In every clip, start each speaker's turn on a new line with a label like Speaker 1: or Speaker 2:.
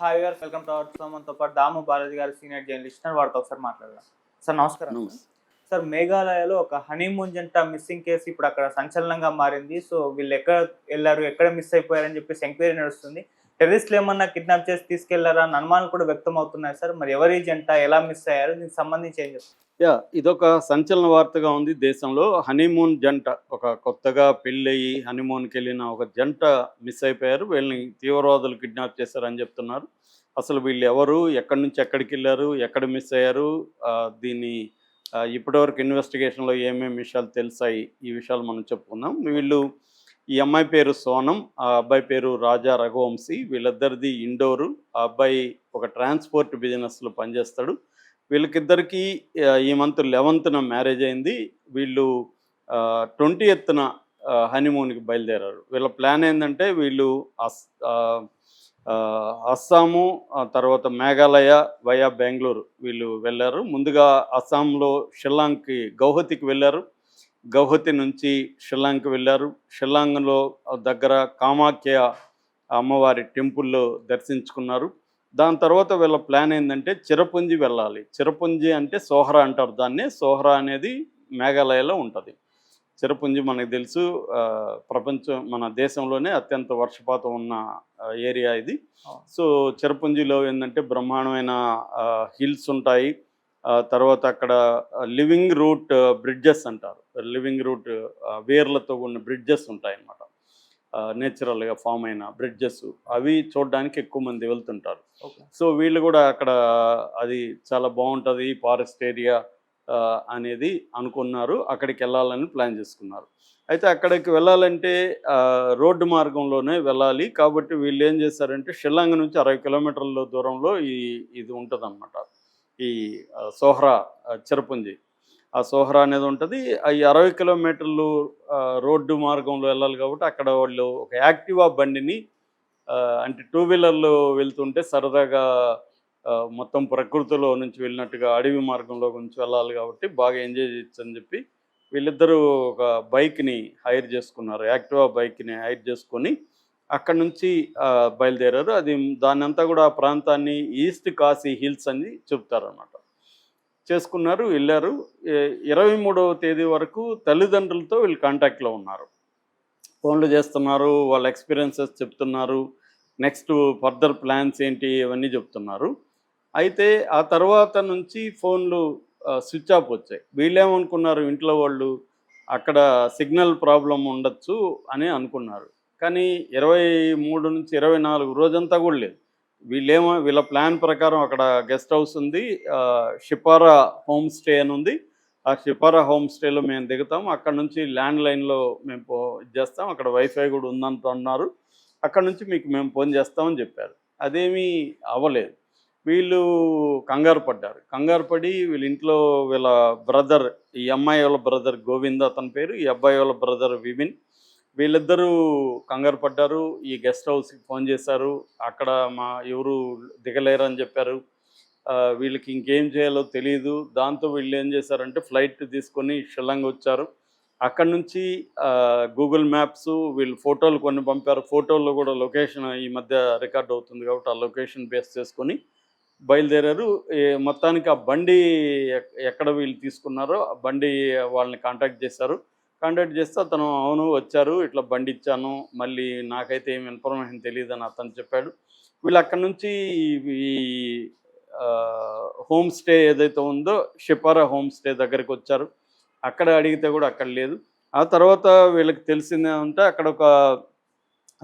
Speaker 1: Hi గారు welcome to our show మనతో పాటు దాము బాలాజీ గారు సీనియర్ జర్నలిస్ట్ వారితో ఒకసారి మాట్లాడదాం. సార్ నమస్కారం. సార్. మేఘాలయలో ఒక హనీమూన్ జంట మిస్సింగ్ కేసు ఇప్పుడు అక్కడ సంచలనంగా మారింది. సో వీళ్ళు ఎక్కడ వెళ్ళారు ఎక్కడ మిస్ అయిపోయారని చెప్పేసి ఎంక్వైరీ నడుస్తుంది. టెర్రరిస్టులు ఏమన్నా కిడ్నాప్ చేసి తీసుకెళ్ళారా అని అనుమానాలు కూడా వ్యక్తం అవుతున్నాయి సార్. మరి ఎవరి జంట? ఎలా మిస్ అయ్యారు? దీనికి సంబంధించి ఏం చెప్తారు?
Speaker 2: యా ఇదొక సంచలన వార్తగా ఉంది దేశంలో. హనీమూన్ జంట ఒక కొత్తగా పెళ్ళయి హనీమూన్కి వెళ్ళిన ఒక జంట మిస్ అయిపోయారు. వీళ్ళని తీవ్రవాదులు కిడ్నాప్ చేశారని చెప్తున్నారు. అసలు వీళ్ళు ఎవరు? ఎక్కడి నుంచి ఎక్కడికి వెళ్ళారు? ఎక్కడ మిస్ అయ్యారు? దీన్ని ఇప్పటివరకు ఇన్వెస్టిగేషన్లో ఏమేమి విషయాలు తెలిసాయి? ఈ విషయాలు మనం చెప్పుకుందాం. వీళ్ళు ఈ అమ్మాయి పేరు సోనం ఆ అబ్బాయి పేరు రాజా రఘువంశీ వీళ్ళిద్దరిది ఇండోరు. ఆ అబ్బాయి ఒక ట్రాన్స్పోర్ట్ బిజినెస్లో పనిచేస్తాడు. వీళ్ళకిద్దరికి ఈ మంత్ లెవెన్త్న మ్యారేజ్ అయింది. వీళ్ళు ట్వంటీ ఎత్తున హనీమూన్కి బయలుదేరారు. వీళ్ళ ప్లాన్ ఏంటంటే వీళ్ళు అస్ అస్సాము తర్వాత మేఘాలయ వయా బెంగళూరు వీళ్ళు వెళ్ళారు. ముందుగా అస్సాంలో షిల్లాంగ్కి గౌహతికి వెళ్ళారు. గౌహతి నుంచి షిల్లాంగ్కి వెళ్ళారు. షిల్లాంగ్లో దగ్గర కామాఖ్య అమ్మవారి టెంపుల్లో దర్శించుకున్నారు. దాని తర్వాత వీళ్ళ ప్లాన్ ఏంటంటే చిరపుంజి వెళ్ళాలి. చిరపుంజి అంటే సోహరా అంటారు. దాన్ని సోహరా అనేది మేఘాలయలో ఉంటుంది. చిరపుంజి మనకు తెలుసు ప్రపంచం మన దేశంలోనే అత్యంత వర్షపాతం ఉన్న ఏరియా ఇది. సో చిరపుంజిలో ఏంటంటే బ్రహ్మాండమైన హిల్స్ ఉంటాయి. తర్వాత అక్కడ లివింగ్ రూట్ బ్రిడ్జెస్ అంటారు. లివింగ్ రూట్ వేర్లతో ఉన్న బ్రిడ్జెస్ ఉంటాయి అన్నమాట నేచురల్గా ఫామ్ అయిన బ్రిడ్జెస్. అవి చూడడానికి ఎక్కువ మంది వెళ్తుంటారు. సో వీళ్ళు కూడా అక్కడ అది చాలా బాగుంటుంది ఫారెస్ట్ ఏరియా అనేది అనుకున్నారు. అక్కడికి వెళ్ళాలని ప్లాన్ చేసుకున్నారు. అయితే అక్కడికి వెళ్ళాలంటే రోడ్డు మార్గంలోనే వెళ్ళాలి. కాబట్టి వీళ్ళు ఏం చేశారంటే షిల్లాంగ్ నుంచి అరవై కిలోమీటర్ల దూరంలో ఈ ఇది ఉంటుంది ఈ సోహ్రా చిరపుంజి. ఆ సోహరా అనేది ఉంటుంది. ఈ అరవై కిలోమీటర్లు రోడ్డు మార్గంలో వెళ్ళాలి కాబట్టి అక్కడ వాళ్ళు ఒక యాక్టివా బండిని అంటే టూ వీలర్లో వెళ్తుంటే సరదాగా మొత్తం ప్రకృతిలో నుంచి వెళ్ళినట్టుగా అడవి మార్గంలో నుంచి వెళ్ళాలి కాబట్టి బాగా ఎంజాయ్ చేయొచ్చు అని చెప్పి వీళ్ళిద్దరూ ఒక బైక్ని హైర్ చేసుకున్నారు. యాక్టివా బైక్ని హైర్ చేసుకొని అక్కడ నుంచి బయలుదేరారు. అది దాన్ని అంతా కూడా ఆ ప్రాంతాన్ని ఈస్ట్ కాశీ హిల్స్ అని చెప్తారన్నమాట చేసుకున్నారు వెళ్ళారు. ఇరవై మూడవ తేదీ వరకు తల్లిదండ్రులతో వీళ్ళు కాంటాక్ట్లో ఉన్నారు. ఫోన్లు చేస్తున్నారు వాళ్ళ ఎక్స్పీరియన్సెస్ చెప్తున్నారు. నెక్స్ట్ ఫర్దర్ ప్లాన్స్ ఏంటి ఇవన్నీ చెప్తున్నారు. అయితే ఆ తర్వాత నుంచి ఫోన్లు స్విచ్ ఆఫ్ వచ్చాయి. వీళ్ళేమనుకున్నారు ఇంట్లో వాళ్ళు అక్కడ సిగ్నల్ ప్రాబ్లం ఉండొచ్చు అని అనుకున్నారు. కానీ ఇరవై మూడు నుంచి ఇరవై నాలుగు రోజంతా కూడా లేదు. వీళ్ళేమో వీళ్ళ ప్లాన్ ప్రకారం అక్కడ గెస్ట్ హౌస్ ఉంది షిపారా హోమ్ స్టే అని ఉంది. ఆ షిపారా హోమ్ స్టేలో మేము దిగుతాం. అక్కడ నుంచి ల్యాండ్ లైన్లో మేము పో చేస్తాం అక్కడ వైఫై కూడా ఉందంటున్నారు అక్కడ నుంచి మీకు మేము ఫోన్ చేస్తామని చెప్పారు. అదేమీ అవ్వలేదు. వీళ్ళు కంగారు పడ్డారు. కంగారు పడి వీళ్ళ ఇంట్లో వీళ్ళ బ్రదర్ ఈ అమ్మాయి వాళ్ళ బ్రదర్ గోవింద్ అతని పేరు ఈ అబ్బాయి వాళ్ళ బ్రదర్ వివిన్. వీళ్ళిద్దరూ కంగారు పడ్డారు. ఈ గెస్ట్ హౌస్కి ఫోన్ చేశారు. అక్కడ మా ఎవరు దిగలేరు అని చెప్పారు. వీళ్ళకి ఇంకేం చేయాలో తెలియదు దాంతో వీళ్ళు ఏం చేశారంటే ఫ్లైట్ తీసుకొని షిల్లాంగ్ వచ్చారు. అక్కడ నుంచి గూగుల్ మ్యాప్స్ వీళ్ళు ఫోటోలు కొన్ని పంపారు. ఫోటోల్లో కూడా లొకేషన్ ఈ మధ్య రికార్డ్ అవుతుంది కాబట్టి ఆ లొకేషన్ బేస్ చేసుకొని బయలుదేరారు. మొత్తానికి ఆ బండి ఎక్- ఎక్కడ వీళ్ళు తీసుకున్నారో ఆ బండి వాళ్ళని కాంటాక్ట్ చేశారు. కాంటాక్ట్ చేస్తే అతను అవును వచ్చారు ఇట్లా బండి ఇచ్చాను మళ్ళీ నాకైతే ఏం ఇన్ఫర్మేషన్ తెలియదు అని అతను చెప్పాడు. వీళ్ళు అక్కడ నుంచి ఈ- హోమ్ స్టే ఏదైతే ఉందో షిపారా హోమ్ స్టే దగ్గరికి వచ్చారు. అక్కడ అడిగితే కూడా అక్కడ లేదు. ఆ తర్వాత వీళ్ళకి తెలిసింది ఏమంటే అక్కడ ఒక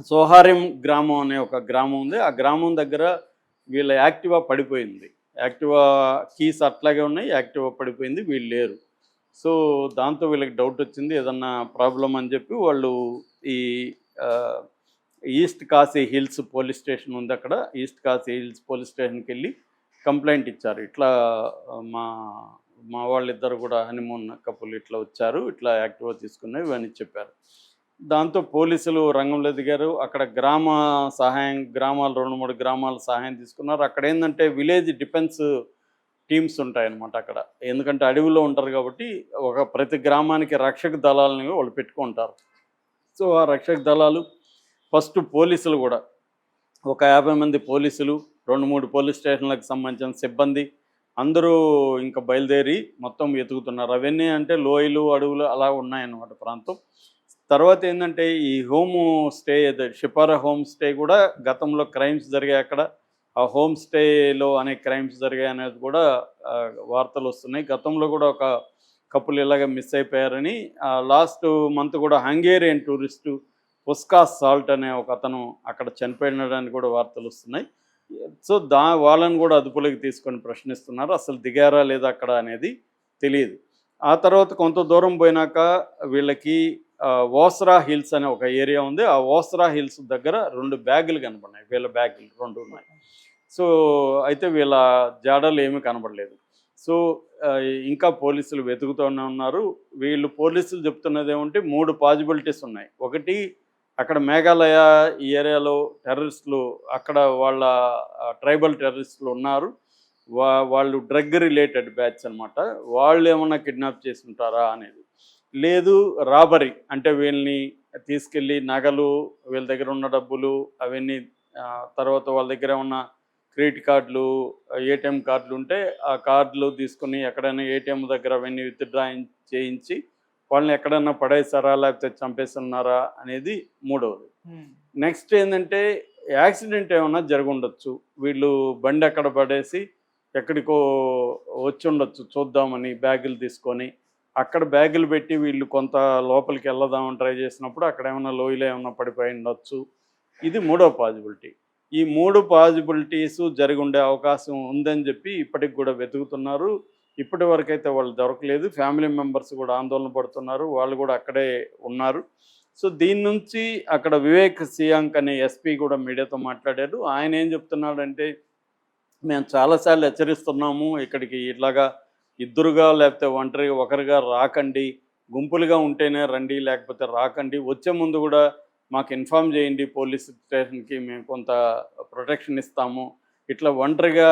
Speaker 2: సోహారిం గ్రామం అనే ఒక గ్రామం ఉంది. ఆ గ్రామం దగ్గర వీళ్ళ యాక్టివా పడిపోయింది. యాక్టివా కీస్ అట్లాగే ఉన్నాయి యాక్టివా పడిపోయింది వీళ్ళు లేరు. సో దాంతో వీళ్ళకి డౌట్ వచ్చింది ఏదన్నా ప్రాబ్లం అని చెప్పి వాళ్ళు ఈ East Khasi Hills police station ఉంది అక్కడ. ఈస్ట్ కాశీ హిల్స్ పోలీస్ స్టేషన్కి వెళ్ళి కంప్లైంట్ ఇచ్చారు. ఇట్లా మా మా వాళ్ళిద్దరు కూడా హనీమూన్ కపుల్ ఇట్లా వచ్చారు. ఇట్లా యాక్టివా తీసుకున్నవి ఇవన్నీ చెప్పారు. దాంతో పోలీసులు రంగంలో దిగారు. అక్కడ గ్రామ సహాయం గ్రామాలు రెండు మూడు గ్రామాల సహాయం తీసుకున్నారు. అక్కడ ఏంటంటే విలేజ్ డిఫెన్స్ టీమ్స్ ఉంటాయన్నమాట అక్కడ. ఎందుకంటే అడవిలో ఉంటారు కాబట్టి ఒక ప్రతి గ్రామానికి రక్షక దళాలని వాళ్ళు పెట్టుకుంటారు. సో ఆ రక్షక దళాలు ఫస్ట్ పోలీసులు కూడా. ఒక యాభై మంది పోలీసులు రెండు మూడు పోలీస్ స్టేషన్లకు సంబంధించిన సిబ్బంది అందరూ ఇంకా బయలుదేరి మొత్తం వెతుకుతున్నారు. అవన్నీ అంటే లోయలు అడవులు అలా ఉన్నాయన్నమాట ప్రాంతం. తర్వాత ఏంటంటే ఈ హోమ్ స్టే ఏదో షిపారా హోమ్ స్టే కూడా గతంలో క్రైమ్స్ జరిగాయి అక్కడ. ఆ హోమ్ స్టేలో అనేక క్రైమ్స్ జరిగాయి అనేది కూడా వార్తలు వస్తున్నాయి. గతంలో కూడా ఒక కపుల్ ఇలాగ మిస్ అయిపోయారని లాస్ట్ మంత్ కూడా హంగేరియన్ టూరిస్టు పుస్కా సాల్ట్ అనే ఒక అతను అక్కడ చనిపోయినడానికి కూడా వార్తలు వస్తున్నాయి. సో దా వాళ్ళని కూడా అదుపులోకి తీసుకొని ప్రశ్నిస్తున్నారు. అసలు దిగారా లేదా అక్కడ అనేది తెలియదు. ఆ తర్వాత కొంత దూరం పోయినాక వీళ్ళకి ఓస్రా హిల్స్ అనే ఒక ఏరియా ఉంది. ఆ ఓస్రా హిల్స్ దగ్గర రెండు బ్యాగులు కనపడినాయి వీళ్ళ బ్యాగులు రెండు ఉన్నాయి. సో అయితే వీళ్ళ జాడలు ఏమీ కనబడలేదు. సో ఇంకా పోలీసులు వెతుకుతూనే ఉన్నారు. వీళ్ళు పోలీసులు చెప్తున్నది ఏమంటే మూడు పాజిబిలిటీస్ ఉన్నాయి. ఒకటి అక్కడ మేఘాలయ ఈ ఏరియాలో టెర్రరిస్టులు అక్కడ వాళ్ళ ట్రైబల్ టెర్రరిస్టులు ఉన్నారు. వా వాళ్ళు డ్రగ్ రిలేటెడ్ బ్యాచ్ అనమాట వాళ్ళు ఏమన్నా కిడ్నాప్ చేసి ఉంటారా అనేది. లేదు రాబరీ అంటే వీళ్ళని తీసుకెళ్ళి నగలు వీళ్ళ దగ్గర ఉన్న డబ్బులు అవన్నీ తర్వాత వాళ్ళ దగ్గర ఉన్న క్రెడిట్ కార్డులు ఏటీఎం కార్డులు ఉంటే ఆ కార్డులు తీసుకుని ఎక్కడైనా ఏటీఎం దగ్గర అవన్నీ విత్డ్రా చేయించి వాళ్ళని ఎక్కడైనా పడేసారా లేకపోతే చంపేస్తున్నారా అనేది మూడవది. నెక్స్ట్ ఏంటంటే యాక్సిడెంట్ ఏమైనా జరుగుండొచ్చు. వీళ్ళు బండి ఎక్కడ పడేసి ఎక్కడికో వచ్చి ఉండొచ్చు చూద్దామని బ్యాగులు తీసుకొని అక్కడ బ్యాగులు పెట్టి వీళ్ళు కొంత లోపలికి వెళ్దామని ట్రై చేసినప్పుడు అక్కడ ఏమైనా లోయలో ఏమైనా పడిపోయి ఉండొచ్చు ఇది మూడో పాజిబిలిటీ. ఈ మూడు పాజిబిలిటీస్ జరిగి ఉండే అవకాశం ఉందని చెప్పి ఇప్పటికి కూడా వెతుకుతున్నారు. ఇప్పటి వరకైతే వాళ్ళు దొరకలేదు. ఫ్యామిలీ మెంబర్స్ కూడా ఆందోళన పడుతున్నారు. వాళ్ళు కూడా అక్కడే ఉన్నారు. సో దీని నుంచి అక్కడ వివేక్ సియాంక్ అనే ఎస్పీ కూడా మీడియాతో మాట్లాడాడు ఆయన ఏం చెప్తున్నాడంటే మేము చాలాసార్లు హెచ్చరిస్తున్నాము. ఇక్కడికి ఇట్లాగా ఇద్దరుగా లేకపోతే ఒంటరిగా ఒకరిగా రాకండి గుంపులుగా ఉంటేనే రండి లేకపోతే రాకండి. వచ్చే ముందు కూడా మాకు ఇన్ఫామ్ చేయండి పోలీస్ స్టేషన్కి మేము కొంత ప్రొటెక్షన్ ఇస్తాము. ఇట్లా ఒంటరిగా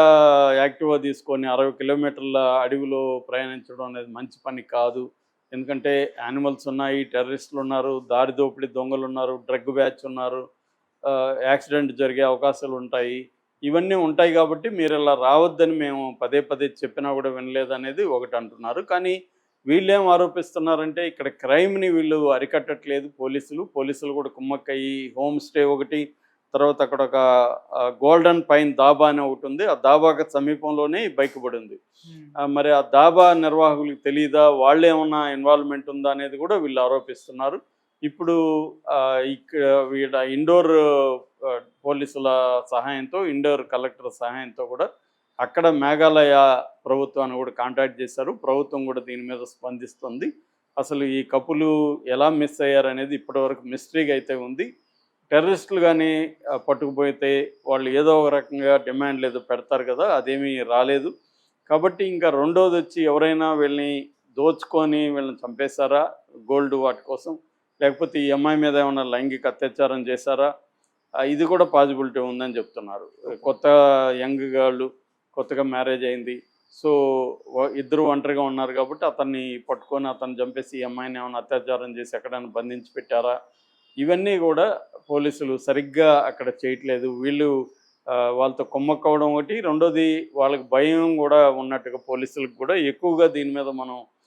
Speaker 2: యాక్టివా తీసుకొని అరవై కిలోమీటర్ల అడవిలో ప్రయాణించడం అనేది మంచి పని కాదు. ఎందుకంటే యానిమల్స్ ఉన్నాయి టెర్రరిస్టులు ఉన్నారు దారి దోపిడీ దొంగలు ఉన్నారు డ్రగ్ బ్యాచ్ ఉన్నారు యాక్సిడెంట్ జరిగే అవకాశాలు ఉంటాయి. ఇవన్నీ ఉంటాయి కాబట్టి మీరు ఇలా రావద్దని మేము పదే పదే చెప్పినా కూడా వినలేదు అనేది ఒకటి అంటున్నారు. కానీ వీళ్ళేం ఆరోపిస్తున్నారంటే ఇక్కడ క్రైమ్ని వీళ్ళు అరికట్టట్లేదు పోలీసులు. పోలీసులు కూడా కుమ్మక్కయ్యి హోమ్ స్టే ఒకటి తర్వాత అక్కడ ఒక గోల్డెన్ పైన్ దాబా అని ఒకటి ఉంది. ఆ దాబాకి సమీపంలోనే బైక్ పడింది మరి ఆ దాబా నిర్వాహకులకు తెలియదా వాళ్ళు ఏమన్నా ఇన్వాల్వ్మెంట్ ఉందా అనేది కూడా వీళ్ళు ఆరోపిస్తున్నారు. ఇప్పుడు ఇక్కడ వీడ ఇండోర్ పోలీసుల సహాయంతో ఇండోర్ కలెక్టర్ సహాయంతో కూడా అక్కడ మేఘాలయ ప్రభుత్వాన్ని కూడా కాంటాక్ట్ చేశారు. ప్రభుత్వం కూడా దీని మీద స్పందిస్తుంది. అసలు ఈ కపులు ఎలా మిస్ అయ్యారు అనేది ఇప్పటివరకు మిస్టరీగా అయితే ఉంది. టెర్రరిస్టులు కానీ పట్టుకుపోతే వాళ్ళు ఏదో ఒక రకంగా డిమాండ్ లేదు పెడతారు కదా అదేమీ రాలేదు. కాబట్టి ఇంకా రెండోది వచ్చి ఎవరైనా వీళ్ళని దోచుకొని వీళ్ళని చంపేశారా? గోల్డ్ వాటి కోసం లేకపోతే ఈ అమ్మాయి మీద ఏమైనా లైంగిక అత్యాచారం చేశారా? ఇది కూడా పాసిబిలిటీ ఉందని చెప్తున్నారు. కొత్త యంగ్ గర్ల్ కొత్తగా మ్యారేజ్ అయింది. సో ఇద్దరు ఒంటరిగా ఉన్నారు కాబట్టి అతన్ని పట్టుకొని అతన్ని చంపేసి ఈ అమ్మాయిని ఏమైనా అత్యాచారం చేసి ఎక్కడైనా బంధించి పెట్టారా? ఇవన్నీ కూడా పోలీసులు సరిగ్గా అక్కడ చేయట్లేదు. వీళ్ళు వాళ్ళతో కొమ్మక్కవడం ఒకటి. రెండోది వాళ్ళకి భయం కూడా ఉన్నట్టుగా పోలీసులకు కూడా ఎక్కువగా దీని మీద మనం